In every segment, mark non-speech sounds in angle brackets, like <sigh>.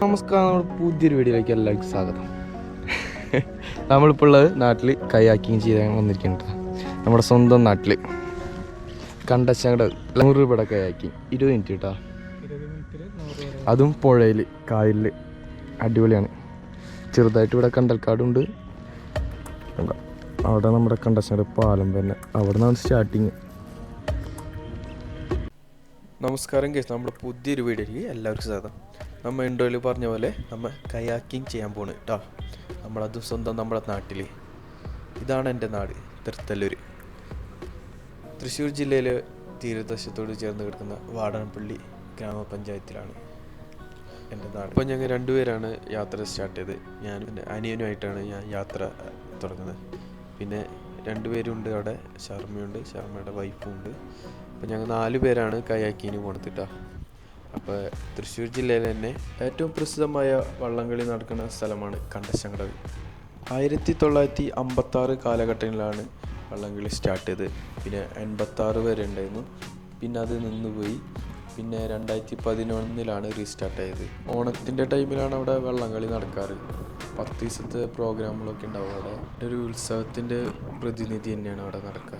നമസ്കാരം. നമ്മുടെ പുതിയൊരു വീഡിയോയിലേക്ക് എല്ലാവർക്കും സ്വാഗതം. നമ്മളിപ്പോൾ ഉള്ളത് നാട്ടിൽ കയാക്കിങ് ചെയ്താൽ വന്നിരിക്കുന്നുണ്ട് നമ്മുടെ സ്വന്തം നാട്ടിൽ കണ്ടച്ചങ്ങടെ നൂറ് രൂപയുടെ കയാക്കിങ് ഇരുപത് മിനിറ്റ് കേട്ടോ അതും പുഴയിൽ കായലിൽ അടിപൊളിയാണ്. ചെറുതായിട്ട് ഇവിടെ കണ്ടൽക്കാടുണ്ട്. കണ്ടോ? അവിടെ നമ്മുടെ കണ്ടച്ചങ്ങടെ പാലം തന്നെ. അവിടെ നിന്നാണ് സ്റ്റാർട്ടിങ് നമസ്കാരം കേസ് നമ്മുടെ പുതിയൊരു വീഡിയോയിലേക്ക് എല്ലാവർക്കും സ്വാഗതം. നമ്മൾ ഇൻട്രോയിൽ പറഞ്ഞ പോലെ നമ്മൾ കയാക്കിങ് ചെയ്യാൻ പോണ് കേട്ടോ നമ്മളത് സ്വന്തം നമ്മുടെ നാട്ടിൽ ഇതാണ് എന്റെ നാട് തിരുത്തല്ലൂർ തൃശ്ശൂർ ജില്ലയിലെ തീരദേശത്തോട് ചേർന്ന് കിടക്കുന്ന വാടനപ്പള്ളി ഗ്രാമപഞ്ചായത്തിലാണ് എന്റെ നാട്. ഇപ്പോൾ ഞങ്ങൾ രണ്ടുപേരാണ് യാത്ര സ്റ്റാർട്ട് ചെയ്തത്. ഞാൻ എന്റെ അനിയനുമായിട്ടാണ് ഞാൻ യാത്ര തുടങ്ങുന്നത്. പിന്നെ രണ്ടുപേരുണ്ട് അവിടെ ശർമ്മയുണ്ട് ശർമ്മയുടെ വൈഫും ഉണ്ട്. അപ്പോൾ ഞങ്ങൾ നാല് പേരാണ് കയാക്കിന് പോണത്തിട്ടാ അപ്പോൾ തൃശ്ശൂർ ജില്ലയിൽ തന്നെ ഏറ്റവും പ്രസിദ്ധമായ വള്ളംകളി നടക്കുന്ന സ്ഥലമാണ് കണ്ടശങ്കടവ്. ആയിരത്തി തൊള്ളായിരത്തി അമ്പത്താറ് കാലഘട്ടങ്ങളിലാണ് വള്ളംകളി സ്റ്റാർട്ട് ചെയ്തത്. പിന്നെ എൺപത്താറ് വരെ ഉണ്ടായിരുന്നു. പിന്നെ അത് നിന്നുപോയി. പിന്നെ രണ്ടായിരത്തി പതിനൊന്നിലാണ് റീസ്റ്റാർട്ട് ആയത്. ഓണത്തിന്റെ ടൈമിലാണ് അവിടെ വള്ളംകളി നടക്കാറ്. പത്ത് ദിവസത്തെ പ്രോഗ്രാമുകളൊക്കെ ഉണ്ടാവും അവിടെ. ഒരു ഉത്സവത്തിന്റെ പ്രതിനിധി തന്നെയാണ് അവിടെ നടക്കുക.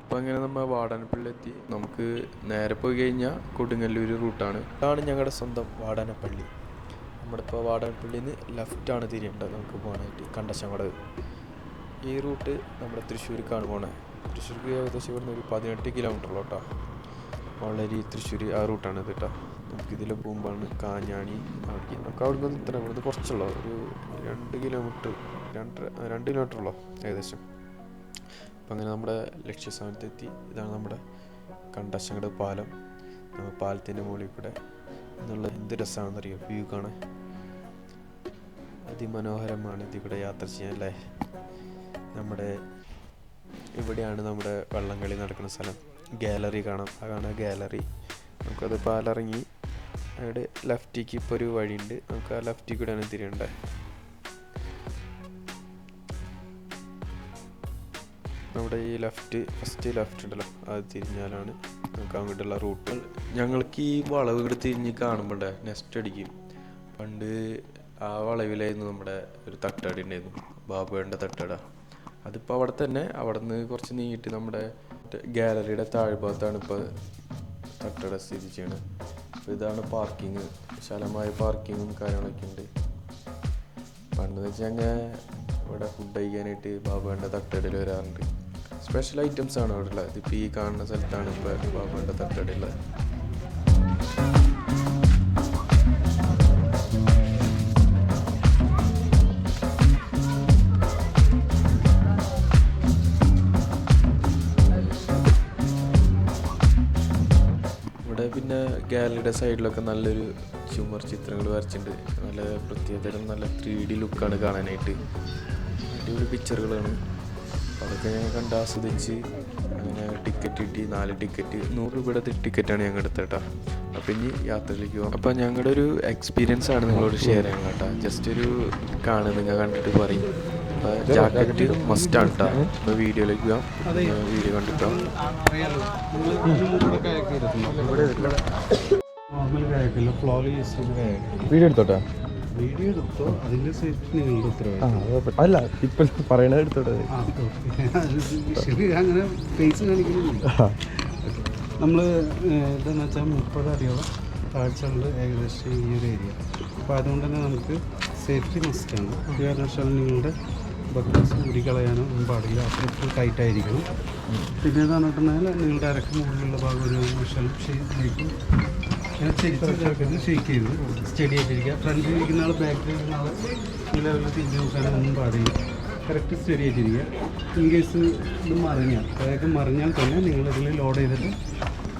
അപ്പോൾ അങ്ങനെ നമ്മൾ വാടാനപ്പള്ളി നമുക്ക് നേരെ പോയി കഴിഞ്ഞാൽ കൊടുങ്ങല്ലൂർ റൂട്ടാണ് ഇതാണ് ഞങ്ങളുടെ സ്വന്തം വാടാനപ്പള്ളി. നമ്മുടെ ഇപ്പോൾ വാടാനപ്പള്ളിയിൽ നിന്ന് ലെഫ്റ്റാണ് തിരിയേണ്ടത് നമുക്ക് പോകാനായിട്ട് കണ്ടശങ്കടവ് ഈ റൂട്ട് നമ്മുടെ തൃശ്ശൂർക്കാണ് പോണത് തൃശ്ശൂർക്ക് ഏകദേശം ഇവിടുന്ന് ഒരു പതിനെട്ട് കിലോമീറ്റർ കേട്ടോ. വളരെ തൃശ്ശൂർ ആ റൂട്ടാണ് ഇത് കേട്ടോ. നമുക്ക് ഇതിൽ പോകുമ്പോഴാണ് കാഞ്ഞാണി അവിടേക്ക് നമുക്ക് അവിടെ നിന്ന് ഇത്ര ഇവിടുന്ന് കുറച്ചുള്ളൂ. ഒരു രണ്ട് കിലോമീറ്റർ രണ്ട് രണ്ട് കിലോമീറ്റർ ഏകദേശം. അപ്പം അങ്ങനെ നമ്മുടെ ലക്ഷ്യസ്ഥാനത്തെത്തി. ഇതാണ് നമ്മുടെ കണ്ടശങ്കട് പാലം. നമ്മൾ പാലത്തിന്റെ മുകളിൽ കൂടെ എന്നുള്ള എന്ത് രസമാണെന്നറിയോ? വ്യൂ കാണാൻ. അതിമനോഹരമാണ് ഇതിവിടെ യാത്ര ചെയ്യാൻ അല്ലേ? നമ്മുടെ ഇവിടെയാണ് നമ്മുടെ വള്ളംകളി നടക്കുന്ന സ്ഥലം. ഗാലറി കാണാം. അതാണ് ഗാലറി. നമുക്കത് പാലിറങ്ങി അവിടെ ലെഫ്റ്റിക്ക് ഇപ്പോൾ ഒരു വഴിയുണ്ട്. നമുക്ക് ആ ലെഫ്റ്റിൽ കൂടെയാണ് തിരിയണ്ടേ നമ്മുടെ ഈ ലെഫ്റ്റ് ഫസ്റ്റ് ലെഫ്റ്റ് ഉണ്ടല്ലോ അത് തിരിഞ്ഞാലാണ് നമുക്ക് അങ്ങോട്ടുള്ള റൂട്ട് ഞങ്ങൾക്ക് ഈ വളവ് ഇവിടെ തിരിഞ്ഞ് കാണുമ്പോണ്ടേ നെക്സ്റ്റ് അടിക്കും. പണ്ട് ആ വളവിലായിരുന്നു നമ്മുടെ ഒരു തട്ടാടി ഉണ്ടായിരുന്നു ബാബുവേണ്ട തട്ടാട. അതിപ്പോൾ അവിടെ തന്നെ അവിടെ നിന്ന് കുറച്ച് നീട്ടി നമ്മുടെ ഗാലറിയുടെ താഴ്ഭാഗത്താണ് ഇപ്പോൾ തട്ടട സ്ഥിതി ചെയ്യുന്നത് അപ്പോൾ ഇതാണ് പാർക്കിങ് വിശാലമായ പാർക്കിങ്ങും കാര്യങ്ങളൊക്കെ ഉണ്ട് പണ്ടെന്ന് വെച്ചാൽ അങ്ങനെ ഇവിടെ ഫുഡ് കഴിക്കാനായിട്ട് ബാബുവേണ്ട തട്ടടയിൽ വരാറുണ്ട്. സ്പെഷ്യൽ ഐറ്റംസ് ആണ് അവിടെ ഉള്ളത് ഇതിപ്പോൾ ഈ കാണുന്ന സ്ഥലത്താണ് ഇപ്പോൾ തട്ടടി ഉള്ളത് ഇവിടെ പിന്നെ ഗാലറിയുടെ സൈഡിലൊക്കെ നല്ലൊരു ചുമർ ചിത്രങ്ങൾ വരച്ചിട്ടുണ്ട്. നല്ല പ്രത്യേകതരം നല്ല ത്രീ ഡി ലുക്കാണ് കാണാനായിട്ട്. അടിപൊളി പിക്ചറുകളാണ് അതൊക്കെ ഞങ്ങൾ കണ്ട് ആസ്വദിച്ച് അങ്ങനെ ടിക്കറ്റ് കിട്ടി നാല് ടിക്കറ്റ് നൂറ് രൂപയുടെ ടിക്കറ്റാണ് ഞങ്ങൾ എടുത്തത് കേട്ടോ. അപ്പം ഇനി യാത്രയിലേക്ക് പോകാം അപ്പം ഞങ്ങളുടെ ഒരു എക്സ്പീരിയൻസ് ആണ് നിങ്ങളോട് ഷെയർ ചെയ്യാൻ കേട്ടോ. ജസ്റ്റ് ഒരു കാണുക നിങ്ങൾ കണ്ടിട്ട് പറയും. ജാക്കറ്റ് ആണ് കേട്ടോ അപ്പോൾ വീഡിയോയിലേക്ക് പോകാം വീഡിയോ കണ്ടിട്ടോ വീഡിയോ എടുത്തോട്ടെ? അല്ല ഇപ്പൊ പറയണ എടുത്തോട്ടെ. അങ്ങനെ ഫേസ് കാണിക്കുന്നില്ല. നമ്മൾ എന്താണെന്ന് വെച്ചാൽ മുപ്പത് അടിയോളം താഴ്ചയുണ്ട് ഏകദേശം ഈ ഒരു ഏരിയ അപ്പോൾ അതുകൊണ്ട് തന്നെ നമുക്ക് സേഫ്റ്റി മസ്റ്റാണ് കാരണവശാൽ നിങ്ങളുടെ ബക്കസ് ഊരിക്കളയാനോ ഒന്നും പാടില്ല അത്ര ഫുൾ ടൈറ്റ് ആയിരിക്കണം. പിന്നെ എന്ന് പറഞ്ഞിട്ടുണ്ടെങ്കിൽ നിങ്ങളുടെ അരക്ക് മുകളിലുള്ള ഭാഗം ഒരു വശം ഷേക്കും ഷേക്ക് ചെയ്ത് സ്റ്റഡി ആയിട്ടിരിക്കുക ഫ്രണ്ടിൽ ഇരിക്കുന്ന ആൾ ബാക്കിൽ ഇരിക്കുന്ന ആൾ ഈ ലെവലിൽ തിരിഞ്ഞ് നോക്കാനും ഒന്നും പാടില്ല. കറക്റ്റ് സ്റ്റഡി ആയിട്ടിരിക്കുക ഇൻ കേസ് ഇത് മറിഞ്ഞാൽ ബാഗ് മറിഞ്ഞാൽ തന്നെ നിങ്ങളിതിൽ ലോഡ് ചെയ്തിട്ട്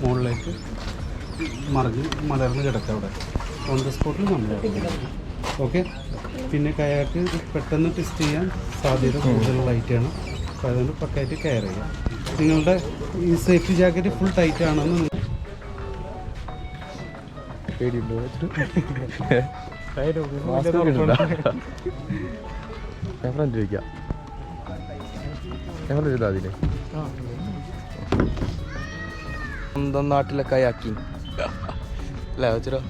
മുകളിലേക്ക് മറിഞ്ഞ് മലർന്ന് കിടക്കുക അവിടെ. ഓൺ ദ സ്പോട്ടിൽ നമ്മൾ ഓക്കെ പിന്നെ കയാക്ക് പെട്ടെന്ന് ടെസ്റ്റ് ചെയ്യാൻ സാധ്യത കൂടുതലുള്ള ഐറ്റാണ് അപ്പോൾ അതുകൊണ്ട് പക്കായിട്ട് കെയർ ചെയ്യുക നിങ്ങളുടെ ഈ സേഫ്റ്റി ജാക്കറ്റ് ഫുൾ ടൈറ്റ് ആണെന്ന് നിങ്ങൾ പേടിയുണ്ടോ? ഞാൻ ഫ്രണ്ട് ചോദിക്കാം ഞങ്ങൾ എഴുതാ അതിന് സ്വന്തം നാട്ടിലെ കയാക്കി അല്ലേ വെച്ചിട്ടോ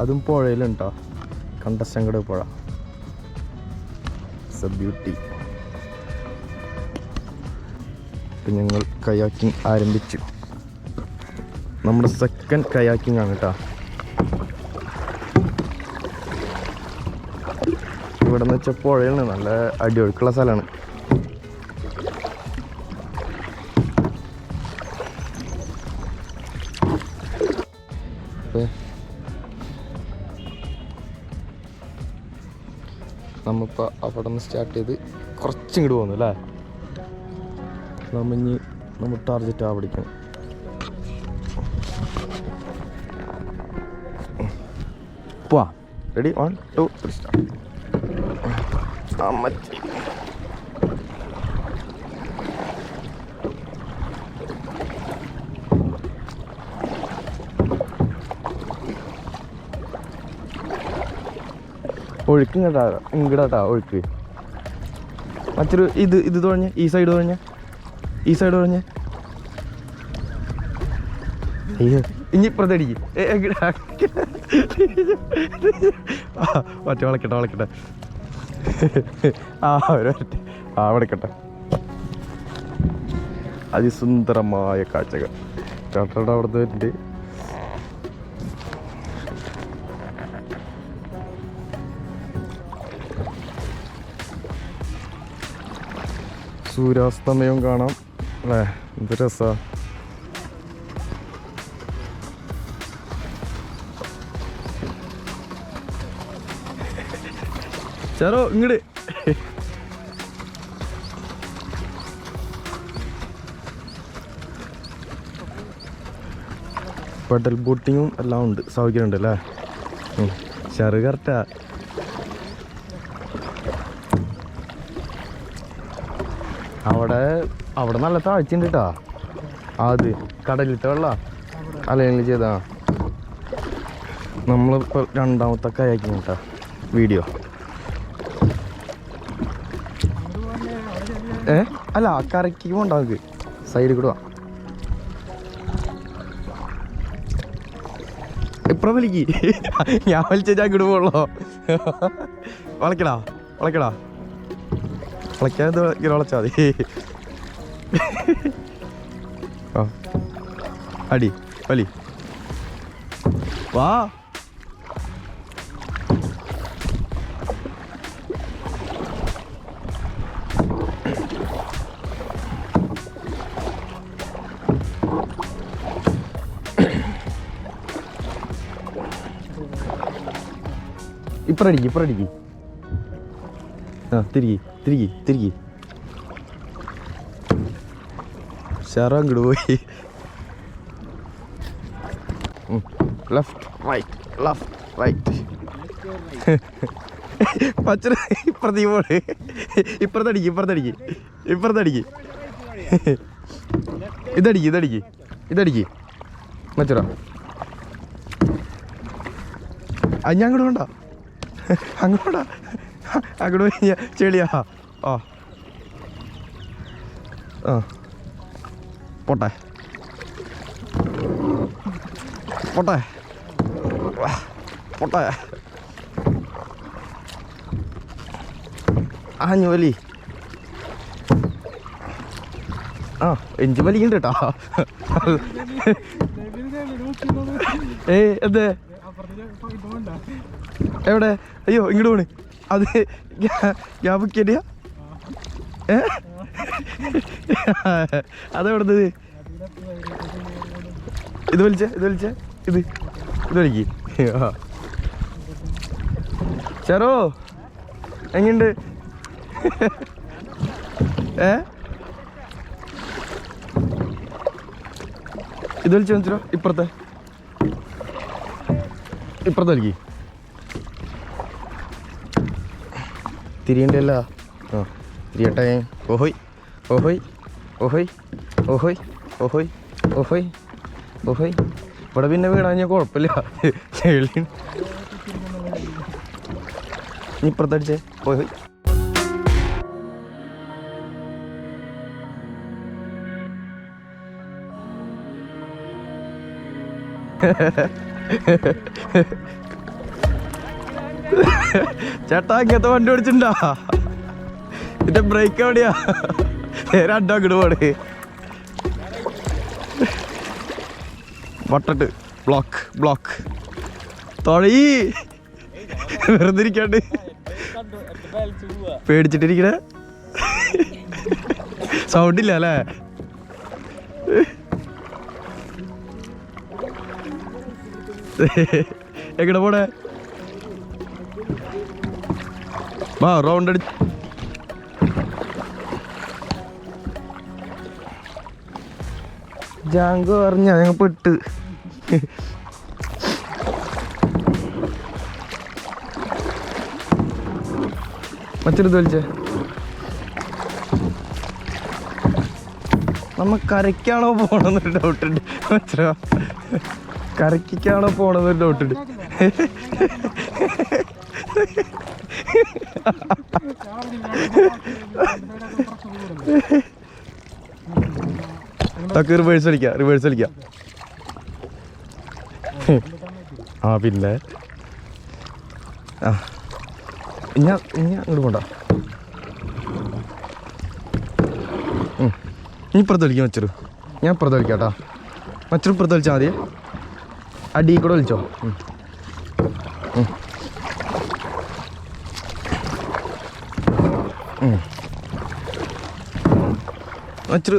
അതും പുഴയിലുണ്ടോ? കണ്ടശങ്കട് പുഴ. ഇറ്റ്സ് എ ബ്യൂട്ടി ഞങ്ങൾ കയാക്കിംഗ് ആരംഭിച്ചു. നമ്മുടെ സെക്കൻഡ് കയാക്കിംഗ് ആണ് കേട്ടോ ഇവിടെ നിന്ന് വെച്ചാൽ പുഴയാണ് നല്ല അടിയൊഴുക്കുള്ള സ്ഥലമാണ് നമ്മളിപ്പോൾ അവിടെ നിന്ന് സ്റ്റാർട്ട് ചെയ്ത് കുറച്ചിങ്ങോട്ട് പോകുന്നു അല്ലേ നമ്മ ഇനി നമ്മൾ ടാർജറ്റ് ആ പിടിക്കണം പോവാം. Ready one two three start അമ്മച്ചി ഒഴുക്ക് ഇങ്ങടാ ഇങ്ങടാട്ടാ ഒഴുക്ക്. മറ്റൊരു ഇത് ഇത് തുഴഞ്ഞ ഈ സൈഡ് തുഴഞ്ഞ ഈ സൈഡ് തുഴഞ്ഞ ഇനി ഇപ്പുറത്തടിക്ക് മറ്റേ വളക്കട്ടെ വളക്കട്ടെ. ആ ഒരു വരട്ടെ ആ വിളിക്കട്ടെ. അതിസുന്ദരമായ കാഴ്ചകൾ. ചേട്ടയുടെ അവിടുത്തെ വരുന്നുണ്ട്. സൂര്യാസ്തമയം കാണാം. അല്ലേ? എന്ത് രസാ. ചേരോ ഇങ്ങട്. പെഡൽ ബോട്ടിങ്ങും എല്ലാം ഉണ്ട്. സൗകര്യമുണ്ട് അല്ലേ? ചെറു കറക്റ്റാ അവിടെ അവിടെ നല്ല താഴ്ച ഉണ്ട് കേട്ടാ. അത് കടലിട്ട വെള്ള. അല്ലെങ്കിൽ ചെയ്താ നമ്മളിപ്പോൾ രണ്ടാമത്തെ കയാക്കി കേട്ടോ വീഡിയോ ഏ? അല്ല ആ ഉണ്ടാവുക സൈഡിൽ കൂടെ ഇപ്പുറം വലിക്ക് ഞാൻ വലിച്ച ഞാൻ ഇങ്ങോട്ട് പോകുള്ളോ വളക്കടാ വളക്കടാ. വളയ്ക്കാൻ ഇങ്ങനെ വളച്ചാൽ മതി. അടി വലി. വാ. ഇപ്പറടിക്ക് ഇപ്പറടിക്ക്. ആ തിരികെ തിരികെ തിരികെ. ഷാറ അങ്ങോട്ട് പോയി. ലെഫ്റ്റ് റൈറ്റ് ലെഫ്റ്റ് റൈറ്റ് പച്ചര ഇപ്പുറത്തേക്ക് പോണേ. ഇപ്പുറത്തടിക്ക് ഇപ്പുറത്തടിക്ക് ഇപ്പുറത്തടിക്ക്. ഇതടിക്ക് ഇതടിക്ക് ഇതടിക്ക്. മച്ചറ അത് ഞാൻ അങ്ങോട്ട് വേണ്ട അങ്ങോട്ടാ അങ്ങോട്ട് പോയി ചെളിയാ. ആ. ആ. പോട്ടെ. പോട്ടെ. പോട്ടെ. ആ വലി ആ എഞ്ചി വലിക്കുന്നുണ്ട് കേട്ടോ. ഏ എന്തേ? എവിടെ? അയ്യോ ഇങ്ങോട്ട് പോണ്. അത് ഞാൻ ബുക്കിയ ഏ? അതെവിടുന്നത് ഇത്? വലിച്ച ഇത് വലിച്ച. ഇത് ഇത് വലിക്ക്. ചെറോ എങ്ങുണ്ട് ഏ? ഇത് വലിച്ചു വെച്ചിരോ ഇപ്പുറത്തെ. ഇപ്പുറത്തെ വലിക്കി. തിരിയണ്ടല്ല. ആ. തിരിയട്ടെ. ഓഹോയ്. ഓഹോയ്. ഓഹോയ്. ഓഹോയ്. ഓഹോയ്. ഓഹോയ്. ഓഹോയ്. ഇവിടെ പിന്നെ വീണാ ഞാൻ കുഴപ്പമില്ല. ചെളി ഇപ്പുറത്തടിച്ചേ. ഓഹോയ്. ചേട്ടാ ഇങ്ങനത്തെ വണ്ടി ഓടിച്ചിട്ടുണ്ടാ? ഇതിന്റെ ബ്രേക്ക് എവിടെയാ? നേരെ അഡ്ഡോ അങ്ങോട്ട് വട്ടട്ട് ബ്ലോക്ക് ബ്ലോക്ക് തൊഴി. വെറുതെ ഇരിക്കാണ്ട്. പേടിച്ചിട്ടിരിക്കണേ. സൗണ്ടില്ല അല്ലേ? <laughs> എങ്ങടെ പോണേ? വാ റൗണ്ട് അടി. ജാങ്കോ പറഞ്ഞ ഞങ്ങൾ പെട്ട് മറ്റൊരു തോൽച്ചേ നമ്മ കരയ്ക്കാണോ പോണെന്നൊരു ഡൗട്ട് ഉണ്ട്. മനസ്സിലാ പോണത് പോണെന്നൊരു ഡൗട്ട് ഉണ്ട്. നമുക്ക് റിവേഴ്സ് അടിക്കാം റിവേഴ്സ് അടിക്കാം ആ പിന്നെ? ആ. ഞാൻ ഇനി അങ്ങോട്ട് പോണ്ട. ഇനി ഇപ്പുറത്ത് വലിക്കാം മച്ചറു ഞാൻ ഇപ്പുറത്ത് വലിക്കാം കേട്ടാ മച്ചരു ഇപ്പുറത്ത് വലിച്ചാൽ മതിയേ അടി കൂടെ വിളിച്ചോ അല്ല ഉം. ഇവിടുന്ന് മച്ചരു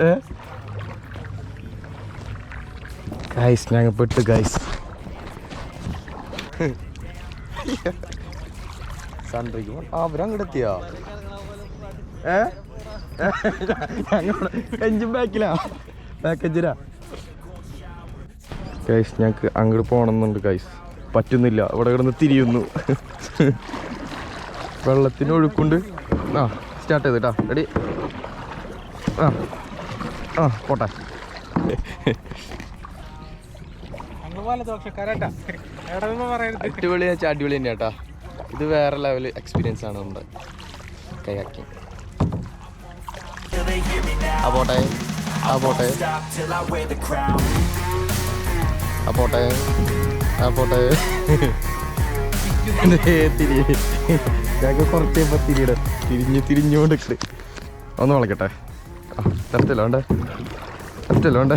ഏഹ് ഗൈസ് ഞങ്ങൾ പെട്ട് ഗൈസ് സൺഡ്രിക്ക് അവരങ്ങോട്ട് എത്തിയോ ഏ? ഞങ്ങൾ ബാക്കിലാ. പാക്കേജിലാ ഗൈസ് ഞങ്ങൾക്ക് അങ്ങോട്ട് പോകണമെന്നുണ്ട് ഗൈസ് പറ്റുന്നില്ല. ഇവിടെ കിടന്ന് തിരിയുന്നു. വെള്ളത്തിന് ഒഴുക്കുണ്ട്. ആ സ്റ്റാർട്ട് ചെയ്തിട്ടാ റെഡി ആ ആ പോട്ടെ. അടിപൊളി വെച്ചാൽ അടിപൊളി തന്നെ കേട്ടാ. ഇത് വേറെ ലെവൽ എക്സ്പീരിയൻസ് ആണ് നമ്മുടെ കൈയാക്കി. ആ പോട്ടെ. ആ പോട്ടെ. ആ പോട്ടെ. ആ പോട്ടെ. തിരി. ഞങ്ങൾക്ക് കുറച്ച് കഴിയുമ്പോൾ തിരിയിട. തിരിഞ്ഞ് തിരിഞ്ഞുകൊണ്ട് ഒന്ന് വളക്കട്ടെ. ആ അല്ല വേണ്ടേ? തരത്തില്ല വേണ്ടേ?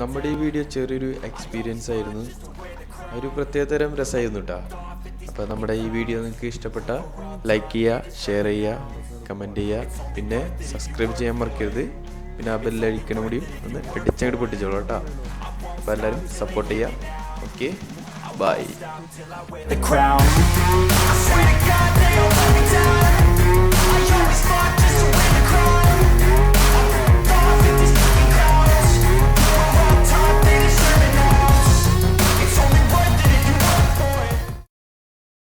നമ്മുടെ ഈ വീഡിയോ ചെറിയൊരു എക്സ്പീരിയൻസ് ആയിരുന്നു. ഒരു പ്രത്യേകതരം രസമായിരുന്നു കേട്ടോ അപ്പോൾ നമ്മുടെ ഈ വീഡിയോ നിങ്ങൾക്ക് ഇഷ്ടപ്പെട്ട ലൈക്ക് ചെയ്യുക ഷെയർ ചെയ്യുക കമന്റ് ചെയ്യുക പിന്നെ സബ്സ്ക്രൈബ് ചെയ്യാൻ മറക്കരുത്. പിന്നെ ആ ബെല്ലഴിക്കണം കൂടിയും ഒന്ന് അടിച്ചങ്ങോട്ട് പൊട്ടിച്ചോളൂ കേട്ടോ അപ്പോൾ എല്ലാവരും സപ്പോർട്ട് ചെയ്യുക ഓക്കെ ബൈ